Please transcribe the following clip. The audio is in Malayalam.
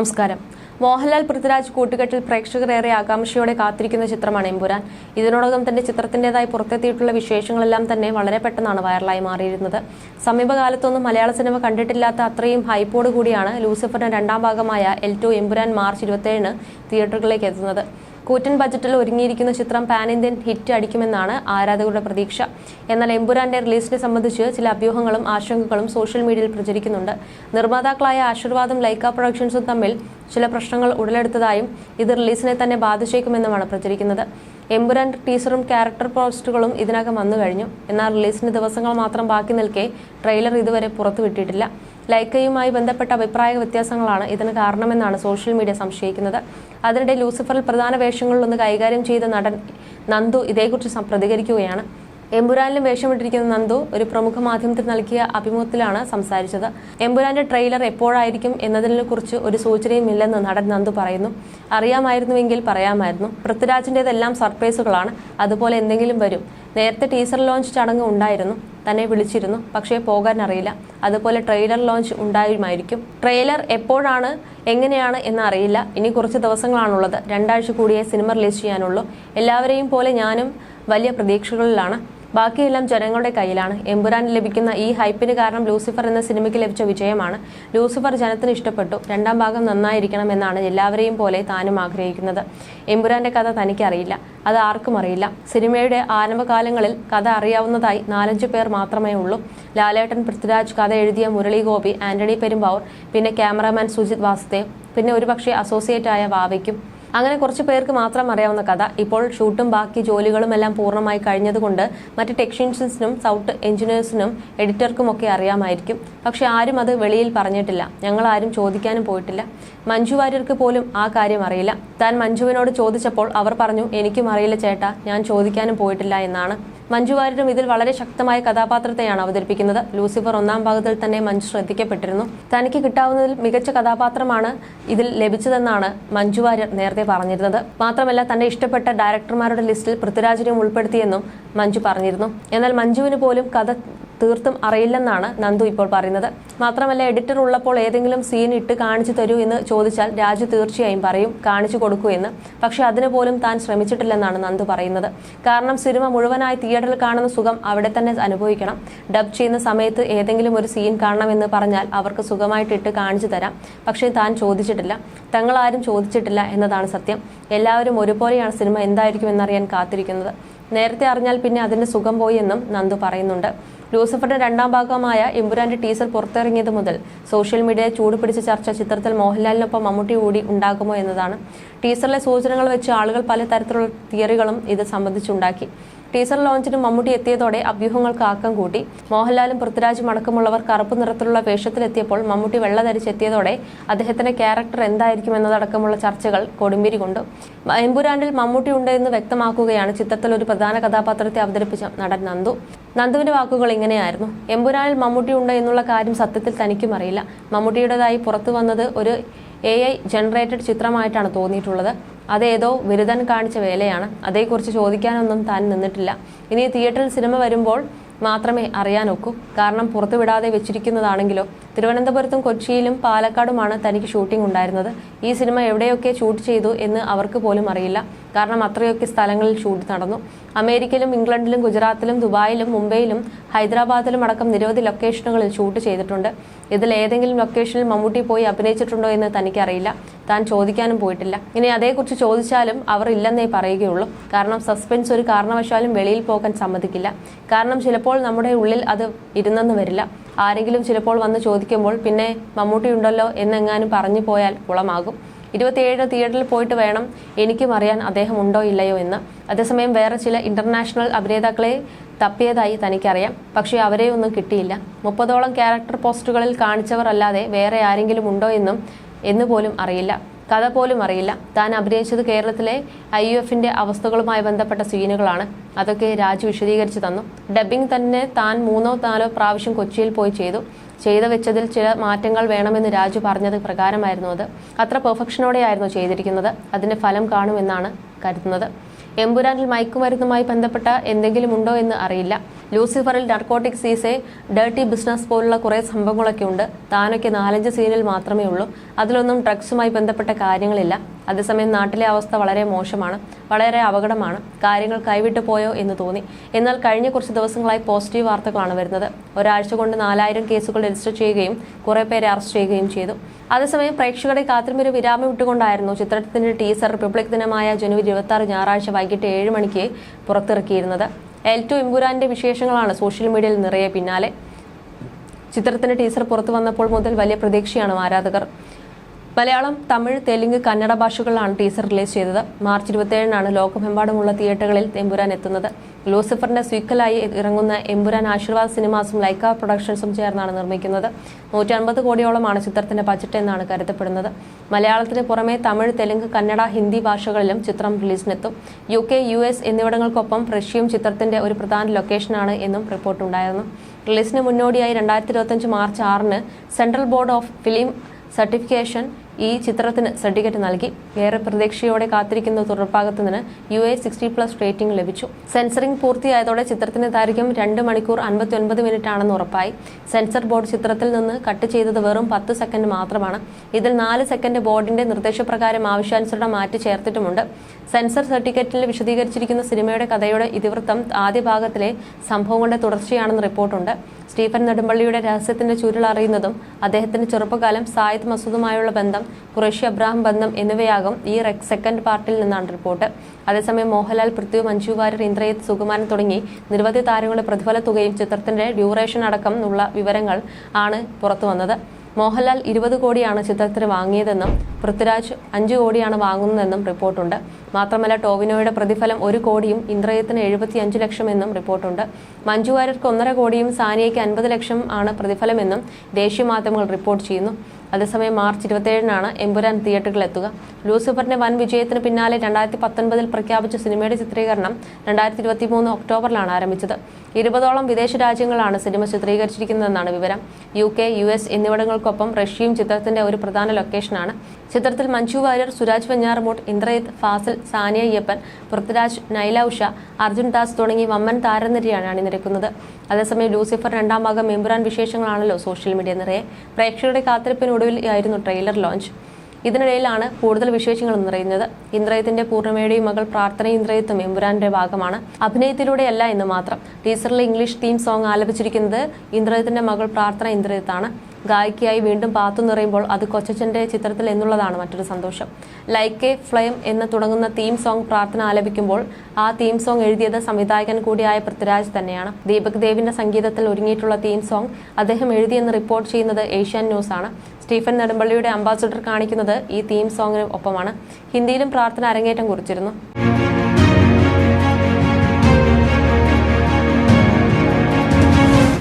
നമസ്കാരം. മോഹൻലാൽ പൃഥ്വിരാജ് കൂട്ടുകെട്ടിൽ പ്രേക്ഷകർ ഏറെ ആകാംക്ഷയോടെ കാത്തിരിക്കുന്ന ചിത്രമാണ് എമ്പുരാൻ. ഇതിനോടകം തന്നെ ചിത്രത്തിന്റേതായി പുറത്തെത്തിയിട്ടുള്ള വിശേഷങ്ങളെല്ലാം തന്നെ വളരെ പെട്ടെന്നാണ് വൈറലായി മാറിയിരുന്നത്. സമീപകാലത്തൊന്നും മലയാള സിനിമ കണ്ടിട്ടില്ലാത്ത അത്രയും ഹൈപ്പോട് കൂടിയാണ് ലൂസിഫറിന്റെ രണ്ടാം ഭാഗമായ എൽ ടു എമ്പുരാൻ മാർച്ച് ഇരുപത്തിയേഴിന് തിയേറ്ററുകളിലേക്ക് എത്തുന്നത്. കൂറ്റൻ ബജറ്റിൽ ഒരുങ്ങിയിരിക്കുന്ന ചിത്രം പാൻ ഇന്ത്യൻ ഹിറ്റ് അടിക്കുമെന്നാണ് ആരാധകരുടെ പ്രതീക്ഷ. എന്നാൽ എമ്പുരാന്റെ റിലീസിനെ സംബന്ധിച്ച് ചില അഭ്യൂഹങ്ങളും ആശങ്കകളും സോഷ്യൽ മീഡിയയിൽ പ്രചരിക്കുന്നുണ്ട്. നിർമ്മാതാക്കളായ ആശീർവാദും ലൈക്ക പ്രൊഡക്ഷൻസും തമ്മിൽ ചില പ്രശ്നങ്ങൾ ഉടലെടുത്തതായും ഇത് റിലീസിനെ തന്നെ ബാധിച്ചേക്കുമെന്നുമാണ് പ്രചരിക്കുന്നത്. എമ്പുരാൻ ടീസറും ക്യാരക്ടർ പോസ്റ്റുകളും ഇതിനകം വന്നു കഴിഞ്ഞു എന്നാൽ റിലീസിന് ദിവസങ്ങൾ മാത്രം ബാക്കി നിൽക്കെ ട്രെയിലർ ഇതുവരെ പുറത്തുവിട്ടിട്ടില്ല. ലൈക്കയുമായി ബന്ധപ്പെട്ട അഭിപ്രായ വ്യത്യാസങ്ങളാണ് ഇതിന് കാരണമെന്നാണ് സോഷ്യൽ മീഡിയ സംശയിക്കുന്നത്. അതിനിടെ ലൂസിഫറിൽ പ്രധാന വേഷങ്ങളിലൊന്ന് കൈകാര്യം ചെയ്ത നടൻ നന്ദു ഇതേക്കുറിച്ച് പ്രതികരിക്കുകയാണ്. എമ്പുരാനിലും വേഷമിട്ടിരിക്കുന്ന നന്ദു ഒരു പ്രമുഖ മാധ്യമത്തിൽ നൽകിയ അഭിമുഖത്തിലാണ് സംസാരിച്ചത്. എമ്പുരാന്റെ ട്രെയിലർ എപ്പോഴായിരിക്കും എന്നതിനെ കുറിച്ച് ഒരു സൂചനയും ഇല്ലെന്ന് നടൻ നന്ദു പറയുന്നു. അറിയാമായിരുന്നുവെങ്കിൽ പറയാമായിരുന്നു. പൃഥ്വിരാജിന്റേതെല്ലാം സർപ്രൈസുകളാണ്. അതുപോലെ എന്തെങ്കിലും വരും. നേരത്തെ ടീസർ ലോഞ്ച് ചടങ്ങ് ഉണ്ടായിരുന്നു. തന്നെ വിളിച്ചിരുന്നു. പക്ഷേ പോകാൻ അറിയില്ല അതുപോലെ ട്രെയിലർ ലോഞ്ച് ഉണ്ടായുമായിരിക്കും. ട്രെയിലർ എപ്പോഴാണ് എങ്ങനെയാണ് എന്ന് അറിയില്ല ഇനി കുറച്ച് ദിവസങ്ങളാണുള്ളത്. രണ്ടാഴ്ച കൂടിയേ സിനിമ റിലീസ് ചെയ്യാനുള്ളൂ. എല്ലാവരെയും പോലെ ഞാനും വലിയ പ്രതീക്ഷകളിലാണ്. ബാക്കിയെല്ലാം ജനങ്ങളുടെ കയ്യിലാണ്. എമ്പുരാൻ ലഭിക്കുന്ന ഈ ഹൈപ്പിന് കാരണം ലൂസിഫർ എന്ന സിനിമയ്ക്ക് ലഭിച്ച വിജയമാണ്. ലൂസിഫർ ജനത്തിന് ഇഷ്ടപ്പെട്ടു. രണ്ടാം ഭാഗം നന്നായിരിക്കണം എന്നാണ് എല്ലാവരെയും പോലെ താനും ആഗ്രഹിക്കുന്നത്. എമ്പുരാന്റെ കഥ തനിക്കറിയില്ല. അത് ആർക്കും അറിയില്ല. സിനിമയുടെ ആരംഭകാലങ്ങളിൽ കഥ അറിയാവുന്നതായി നാലഞ്ച് പേർ മാത്രമേ ഉള്ളൂ. ലാലേട്ടൻ പൃഥ്വിരാജ് കഥ എഴുതിയ മുരളി ഗോപി ആന്റണി പെരുമ്പാവൂർ പിന്നെ ക്യാമറാമാൻ സുജിത് വാസുദേവ്. പിന്നെ ഒരുപക്ഷെ ആയ വാവയ്ക്കും അങ്ങനെ കുറച്ച് പേർക്ക് മാത്രം അറിയാവുന്ന കഥ. ഇപ്പോൾ ഷൂട്ടും ബാക്കി ജോലികളും എല്ലാം പൂർണമായി കഴിഞ്ഞതുകൊണ്ട് മറ്റ് ടെക്നീഷ്യൻസിനും സൗണ്ട് എഞ്ചിനീയേഴ്സിനും എഡിറ്റർക്കും ഒക്കെ അറിയാമായിരിക്കും. പക്ഷെ ആരും അത് വെളിയിൽ പറഞ്ഞിട്ടില്ല. ഞങ്ങൾ ആരും ചോദിക്കാനും പോയിട്ടില്ല. മഞ്ജു വാര്യർക്ക് പോലും ആ കാര്യം അറിയില്ല. താൻ മഞ്ജുവിനോട് ചോദിച്ചപ്പോൾ അവർ പറഞ്ഞു എനിക്കും അറിയില്ല ചേട്ടാ ഞാൻ ചോദിക്കാനും പോയിട്ടില്ല എന്നാണ്. മഞ്ജു വാര്യരും ഇതിൽ വളരെ ശക്തമായ കഥാപാത്രത്തെയാണ് അവതരിപ്പിക്കുന്നത്. ലൂസിഫർ ഒന്നാം ഭാഗത്തിൽ തന്നെ മഞ്ജു ശ്രദ്ധിക്കപ്പെട്ടിരുന്നു. തനിക്ക് കിട്ടാവുന്നതിൽ മികച്ച കഥാപാത്രമാണ് ഇതിൽ ലഭിച്ചതെന്നാണ് മഞ്ജു വാര്യർ നേരത്തെ പറഞ്ഞിരുന്നത്. മാത്രമല്ല തന്റെ ഇഷ്ടപ്പെട്ട ഡയറക്ടർമാരുടെ ലിസ്റ്റിൽ പൃഥ്വിരാജിനെയും ഉൾപ്പെടുത്തിയെന്നും മഞ്ജു പറഞ്ഞിരുന്നു. എന്നാൽ മഞ്ജുവിന് പോലും കഥ തീർത്തും അറിയില്ലെന്നാണ് നന്ദു ഇപ്പോൾ പറയുന്നത്. മാത്രമല്ല എഡിറ്റർ ഉള്ളപ്പോൾ ഏതെങ്കിലും സീൻ ഇട്ട് കാണിച്ചു തരൂ എന്ന് ചോദിച്ചാൽ രാജു തീർച്ചയായും പറയും കാണിച്ചു കൊടുക്കൂ എന്ന്. പക്ഷെ അതിനുപോലും താൻ ശ്രമിച്ചിട്ടില്ലെന്നാണ് നന്ദു പറയുന്നത്. കാരണം സിനിമ മുഴുവനായി തിയേറ്ററിൽ കാണുന്ന സുഖം അവിടെ തന്നെ അനുഭവിക്കണം. ഡബ് ചെയ്യുന്ന സമയത്ത് ഏതെങ്കിലും ഒരു സീൻ കാണണമെന്ന് പറഞ്ഞാൽ അവർക്ക് സുഖമായിട്ട് ഇട്ട് കാണിച്ചു തരാം. പക്ഷേ താൻ ചോദിച്ചിട്ടില്ല. തങ്ങളാരും ചോദിച്ചിട്ടില്ല എന്നതാണ് സത്യം. എല്ലാവരും ഒരുപോലെയാണ് സിനിമ എന്തായിരിക്കും എന്നറിയാൻ കാത്തിരിക്കുന്നത്. നേരത്തെ അറിഞ്ഞാൽ പിന്നെ അതിന്റെ സുഖം പോയി എന്നും നന്ദു പറയുന്നുണ്ട്. ലൂസിഫറിന്റെ രണ്ടാം ഭാഗമായ ഇമ്പുരാന്റെ ടീസർ പുറത്തിറങ്ങിയത് മുതൽ സോഷ്യൽ മീഡിയയിൽ ചൂടുപിടിച്ച ചർച്ച ചിത്രത്തിൽ മോഹൻലാലിനൊപ്പം മമ്മൂട്ടി കൂടി ഉണ്ടാകുമോ എന്നതാണ്. ടീസറിലെ സൂചനകൾ വെച്ച് ആളുകൾ പല തരത്തിലുള്ള തിയറികളും ഇത് സംബന്ധിച്ചുണ്ടാക്കി. ടീസർ ലോഞ്ചിന് മമ്മൂട്ടി എത്തിയതോടെ അഭ്യൂഹങ്ങൾക്ക് ആക്കം കൂട്ടി. മോഹൻലാലും പൃഥ്വിരാജും അടക്കമുള്ളവർ കറുപ്പ് നിറത്തിലുള്ള വേഷത്തിലെത്തിയപ്പോൾ മമ്മൂട്ടി വെള്ള ധരിച്ചെത്തിയതോടെ അദ്ദേഹത്തിന്റെ ക്യാരക്ടർ എന്തായിരിക്കും എന്നതടക്കമുള്ള ചർച്ചകൾ കൊടുമ്പിരി കൊണ്ടു എമ്പുരാനിൽ മമ്മൂട്ടി ഉണ്ട് എന്ന് വ്യക്തമാക്കുകയാണ് ചിത്രത്തിൽ ഒരു പ്രധാന കഥാപാത്രത്തെ അവതരിപ്പിച്ച നടൻ നന്ദു. നന്ദുവിന്റെ വാക്കുകൾ ഇങ്ങനെയായിരുന്നു. എമ്പുരാനിൽ മമ്മൂട്ടി ഉണ്ട് എന്നുള്ള കാര്യം സത്യത്തിൽ തനിക്കും അറിയില്ല. മമ്മൂട്ടിയുടേതായി പുറത്തു വന്നത് ഒരു എ ഐ ജനറേറ്റഡ് ചിത്രമായിട്ടാണ് തോന്നിയിട്ടുള്ളത്. അതേതോ ബിരുദൻ കാണിച്ച വേലയാണ്. അതേക്കുറിച്ച് ചോദിക്കാനൊന്നും താൻ നിന്നിട്ടില്ല. ഇനി തിയേറ്ററിൽ സിനിമ വരുമ്പോൾ മാത്രമേ അറിയാനൊക്കൂ കാരണം പുറത്തുവിടാതെ വെച്ചിരിക്കുന്നതാണെങ്കിലോ തിരുവനന്തപുരത്തും കൊച്ചിയിലും പാലക്കാടുമാണ് തനിക്ക് ഷൂട്ടിംഗ് ഉണ്ടായിരുന്നത്. ഈ സിനിമ എവിടെയൊക്കെ ഷൂട്ട് ചെയ്തു എന്ന് അവർക്ക് പോലും അറിയില്ല. കാരണം അത്രയൊക്കെ സ്ഥലങ്ങളിൽ ഷൂട്ട് നടന്നു. അമേരിക്കയിലും ഇംഗ്ലണ്ടിലും ഗുജറാത്തിലും ദുബായിലും മുംബൈയിലും ഹൈദരാബാദിലും അടക്കം നിരവധി ലൊക്കേഷനുകളിൽ ഷൂട്ട് ചെയ്തിട്ടുണ്ട്. ഇതിൽ ഏതെങ്കിലും ലൊക്കേഷനിൽ മമ്മൂട്ടി പോയി അഭിനയിച്ചിട്ടുണ്ടോ എന്ന് തനിക്കറിയില്ല താൻ ചോദിക്കാനും പോയിട്ടില്ല. ഇനി അതേക്കുറിച്ച് ചോദിച്ചാലും അവർ ഇല്ലെന്നേ പറയുകയുള്ളൂ. കാരണം സസ്പെൻസ് ഒരു കാരണവശാലും വെളിയിൽ പോകാൻ സമ്മതിക്കില്ല. കാരണം ചിലപ്പോൾ നമ്മുടെ ഉള്ളിൽ അത് ഇരുന്നെന്ന് വരില്ല. ആരെങ്കിലും ചിലപ്പോൾ വന്ന് ചോദിക്കുമ്പോൾ പിന്നെ മമ്മൂട്ടി ഉണ്ടല്ലോ എന്നെങ്ങാനും പറഞ്ഞു പോയാൽ കുളമാകും. ഇരുപത്തിയേഴ് തിയേറ്ററിൽ പോയിട്ട് വേണം എനിക്കും അറിയാൻ അദ്ദേഹം ഉണ്ടോ ഇല്ലയോ എന്ന്. അതേസമയം വേറെ ചില ഇന്റർനാഷണൽ അഭിനേതാക്കളെ തപ്പിയതായി തനിക്കറിയാം. പക്ഷേ അവരെ ഒന്നും കിട്ടിയില്ല. മുപ്പതോളം ക്യാരക്ടർ പോസ്റ്റുകളിൽ കാണിച്ചവർ അല്ലാതെ വേറെ ആരെങ്കിലും ഉണ്ടോ എന്നും എന്നുപോലും അറിയില്ല. കഥ പോലും അറിയില്ല. താൻ അഭിനയിച്ചത് കേരളത്തിലെ ഐ യു എഫിന്റെ അവസ്ഥകളുമായി ബന്ധപ്പെട്ട സീനുകളാണ്. അതൊക്കെ രാജു വിശദീകരിച്ചു തന്നു. ഡബ്ബിംഗ് തന്നെ താൻ മൂന്നോ നാലോ പ്രാവശ്യം കൊച്ചിയിൽ പോയി ചെയ്തു. ചെയ്തു വെച്ചതിൽ ചില മാറ്റങ്ങൾ വേണമെന്ന് രാജു പറഞ്ഞത് പ്രകാരമായിരുന്നു അത്. അത്ര പെർഫെക്ഷനോടെയായിരുന്നു ചെയ്തിരിക്കുന്നത്. അതിന്റെ ഫലം കാണുമെന്നാണ് കരുതുന്നത്. എമ്പുരാനിൽ മയക്കുമരുന്നുമായി ബന്ധപ്പെട്ട എന്തെങ്കിലും ഉണ്ടോ എന്ന് അറിയില്ല. ലൂസിഫറിൽ narcotic is a dirty business പോലുള്ള കുറേ സംഭവങ്ങളൊക്കെ ഉണ്ട്. താനൊക്കെ നാലഞ്ച് സീനിൽ മാത്രമേ ഉള്ളൂ. അതിലൊന്നും ഡ്രഗ്സുമായി ബന്ധപ്പെട്ട കാര്യങ്ങളില്ല. അതേസമയം നാട്ടിലെ അവസ്ഥ വളരെ മോശമാണ്. വളരെ അപകടമാണ്. കാര്യങ്ങൾ കൈവിട്ടു പോയോ എന്ന് തോന്നി. എന്നാൽ കഴിഞ്ഞ കുറച്ച് ദിവസങ്ങളായി പോസിറ്റീവ് വാർത്തകളാണ് വരുന്നത്. ഒരാഴ്ച കൊണ്ട് നാലായിരം കേസുകൾ രജിസ്റ്റർ ചെയ്യുകയും കുറെ പേരെ അറസ്റ്റ് ചെയ്യുകയും ചെയ്തു. അതേസമയം പ്രേക്ഷകരെ കാത്തിരിപ്പൊരു വിരാമം വിട്ടുകൊണ്ടായിരുന്നു ചിത്രത്തിന്റെ ടീസർ റിപ്പബ്ലിക് ദിനമായ ജനുവരി ഇരുപത്തി ഞായറാഴ്ച വൈകിട്ട് ഏഴ് മണിക്ക് പുറത്തിറക്കിയിരുന്നത്. എൽ ടു ഇമ്പുരാന്റെ വിശേഷങ്ങളാണ് സോഷ്യൽ മീഡിയയിൽ നിറയെ പിന്നാലെ. ചിത്രത്തിന്റെ ടീസർ പുറത്തു വന്നപ്പോൾ മുതൽ വലിയ പ്രതീക്ഷയാണ് ആരാധകർ. മലയാളം തമിഴ് തെലുങ്ക് കന്നഡ ഭാഷകളിലാണ് ടീസർ റിലീസ് ചെയ്തത്. മാർച്ച് ഇരുപത്തിയേഴിനാണ് ലോകമെമ്പാടുമുള്ള തിയേറ്ററുകളിൽ എമ്പുരാൻ എത്തുന്നത്. ലൂസിഫറിന്റെ സ്വീക്കലായി ഇറങ്ങുന്ന എമ്പുരാൻ ആശീർവാദ് സിനിമാസും ലൈക്ക പ്രൊഡക്ഷൻസും ചേർന്നാണ് നിർമ്മിക്കുന്നത്. നൂറ്റി അൻപത് കോടിയോളമാണ് ചിത്രത്തിന്റെ ബജറ്റ് എന്നാണ് കരുതപ്പെടുന്നത്. മലയാളത്തിന് പുറമെ തമിഴ് തെലുങ്ക് കന്നഡ ഹിന്ദി ഭാഷകളിലും ചിത്രം റിലീസിനെത്തും. യു കെ യു എസ് എന്നിവിടങ്ങൾക്കൊപ്പം റഷ്യയും ചിത്രത്തിന്റെ ഒരു പ്രധാന ലൊക്കേഷനാണ് എന്നും റിപ്പോർട്ടുണ്ടായിരുന്നു. റിലീസിന് മുന്നോടിയായി രണ്ടായിരത്തി ഇരുപത്തിയഞ്ച് മാർച്ച് ആറിന് central board of film certification ഈ ചിത്രത്തിന് സർട്ടിഫിക്കറ്റ് നൽകി. ഏറെ പ്രതീക്ഷയോടെ കാത്തിരിക്കുന്ന തുടർഭാഗത്തിന് U A sixty plus rating ലഭിച്ചു. സെൻസറിംഗ് പൂർത്തിയായതോടെ ചിത്രത്തിന്റെ ദൈർഘ്യം രണ്ട് മണിക്കൂർ അൻപത്തി ഒൻപത് മിനിറ്റ് ആണെന്ന് ഉറപ്പായി. സെൻസർ ബോർഡ് ചിത്രത്തിൽ നിന്ന് കട്ട് ചെയ്തത് വെറും പത്ത് സെക്കൻഡ് മാത്രമാണ്. ഇതിൽ നാല് സെക്കൻഡ് ബോർഡിന്റെ നിർദ്ദേശപ്രകാരം ആവശ്യാനുസരണം മാറ്റി ചേർത്തിട്ടുമുണ്ട്. സെൻസർ സർട്ടിഫിക്കറ്റിൽ വിശദീകരിച്ചിരിക്കുന്ന സിനിമയുടെ കഥയുടെ ഇതിവൃത്തം ആദ്യ ഭാഗത്തിലെ സംഭവങ്ങളുടെ തുടർച്ചയാണെന്ന് റിപ്പോർട്ടുണ്ട്. സ്റ്റീഫൻ നെടുമ്പള്ളിയുടെ രഹസ്യത്തിന്റെ ചുരുൾ അറിയുന്നതും അദ്ദേഹത്തിന്റെ ചെറുപ്പകാലം സായിദ് മസൂദുമായുള്ള ബന്ധം ഖുറേഷി അബ്രാഹിം ബന്ധം എന്നിവയാകും ഈ സെക്കൻഡ് പാർട്ടിൽ നിന്നാണ് റിപ്പോർട്ട് അതേസമയം മോഹൻലാൽ പൃഥ്വി മഞ്ജു വാര്യർ ഇന്ദ്രജിത്ത് സുകുമാരൻ തുടങ്ങി നിരവധി താരങ്ങളുടെ പ്രതിഫല തുകയും ചിത്രത്തിന്റെ ഡ്യൂറേഷൻ അടക്കം ഉള്ള വിവരങ്ങൾ ആണ് പുറത്തുവന്നത്. മോഹൻലാൽ ഇരുപത് കോടിയാണ് ചിത്രത്തിന് വാങ്ങിയതെന്നും പൃഥ്വിരാജ് അഞ്ച് കോടിയാണ് വാങ്ങുന്നതെന്നും റിപ്പോർട്ടുണ്ട്. മാത്രമല്ല ടോവിനോയുടെ പ്രതിഫലം ഒരു കോടിയും ഇന്ദ്രയത്തിന് എഴുപത്തി അഞ്ച് ലക്ഷം എന്നും റിപ്പോർട്ടുണ്ട്. മഞ്ജു വാര്യർക്ക് ഒന്നര കോടിയും സാനിയയ്ക്ക് അൻപത് ലക്ഷം ആണ് പ്രതിഫലമെന്നും ദേശീയ മാധ്യമങ്ങൾ റിപ്പോർട്ട് ചെയ്യുന്നു. അതേസമയം മാർച്ച് ഇരുപത്തിയേഴിനാണ് എമ്പുരാൻ തിയേറ്ററുകളിൽ എത്തുക. ലൂസിഫറിന്റെ വൻ വിജയത്തിന് പിന്നാലെ രണ്ടായിരത്തി പത്തൊൻപതിൽ പ്രഖ്യാപിച്ച സിനിമയുടെ ചിത്രീകരണം രണ്ടായിരത്തി ഇരുപത്തി മൂന്ന് ഒക്ടോബറിലാണ് ആരംഭിച്ചത്. ഇരുപതോളം വിദേശ രാജ്യങ്ങളാണ് സിനിമ ചിത്രീകരിച്ചിരിക്കുന്നതെന്നാണ് വിവരം. യു കെ യു എസ് എന്നിവിടങ്ങൾക്കൊപ്പം റഷ്യയും ചിത്രത്തിന്റെ ഒരു പ്രധാന ലൊക്കേഷനാണ് ചിത്രത്തിൽ മഞ്ജു വാര്യർ സുരാജ് വെഞ്ഞാറമൂട്ട് ഇന്ദ്രജിത്ത് ഫാസിൽ സാനിയ അയ്യപ്പൻ പൃഥ്വിരാജ് നൈല ഉഷ അർജുൻ ദാസ് തുടങ്ങി വമ്മൻ താരനിരയാണ് അണിനിരക്കുന്നത്. അതേസമയം ലൂസിഫർ രണ്ടാം ഭാഗം മെമ്പുരാൻ വിശേഷങ്ങളാണല്ലോ സോഷ്യൽ മീഡിയ നിറയെ. പ്രേക്ഷകരുടെ കാത്തിരിപ്പിനൊടുവിൽ ആയിരുന്നു ട്രെയിലർ ലോഞ്ച്. ഇതിനിടയിലാണ് കൂടുതൽ വിശേഷങ്ങൾ നിറയുന്നത്. ഇന്ദ്രയത്തിന്റെ പൂർണിമയുടെയും മകൾ പ്രാർത്ഥന ഇന്ദ്രയത്തും എമ്പുരാന്റെ ഭാഗമാണ്. അഭിനയത്തിലൂടെയല്ല എന്ന് മാത്രം. ടീച്ചറിലെ ഇംഗ്ലീഷ് തീം സോങ് ആലപിച്ചിരിക്കുന്നത് ഇന്ദ്രയത്തിന്റെ മകൾ പ്രാർത്ഥന ഇന്ദ്രയത്താണ് ഗായികയായി വീണ്ടും പാത്തു നിറയുമ്പോൾ അത് കൊച്ചച്ചന്റെ ചിത്രത്തിൽ എന്നുള്ളതാണ് മറ്റൊരു സന്തോഷം. ലൈക്ക് എ ഫ്ലെയിം എന്ന് തുടങ്ങുന്ന തീം സോങ് പ്രാർത്ഥന ആലപിക്കുമ്പോൾ ആ തീം സോങ് എഴുതിയത് സംവിധായകൻ കൂടിയായ പൃഥ്വിരാജ് തന്നെയാണ്. ദീപക് ദേവിന്റെ സംഗീതത്തിൽ ഒരുങ്ങിയിട്ടുള്ള തീം സോങ് അദ്ദേഹം എഴുതിയെന്ന് റിപ്പോർട്ട് ചെയ്യുന്നത് ഏഷ്യൻ ന്യൂസ് ആണ്. സ്റ്റീഫൻ നെടുമ്പള്ളിയുടെ അംബാസഡർ കാണിക്കുന്നത് ഈ തീം സോങ്ങിന് ഒപ്പമാണ്. ഹിന്ദിയിലും പ്രാർത്ഥന അരങ്ങേറ്റം കുറിച്ചിരുന്നു.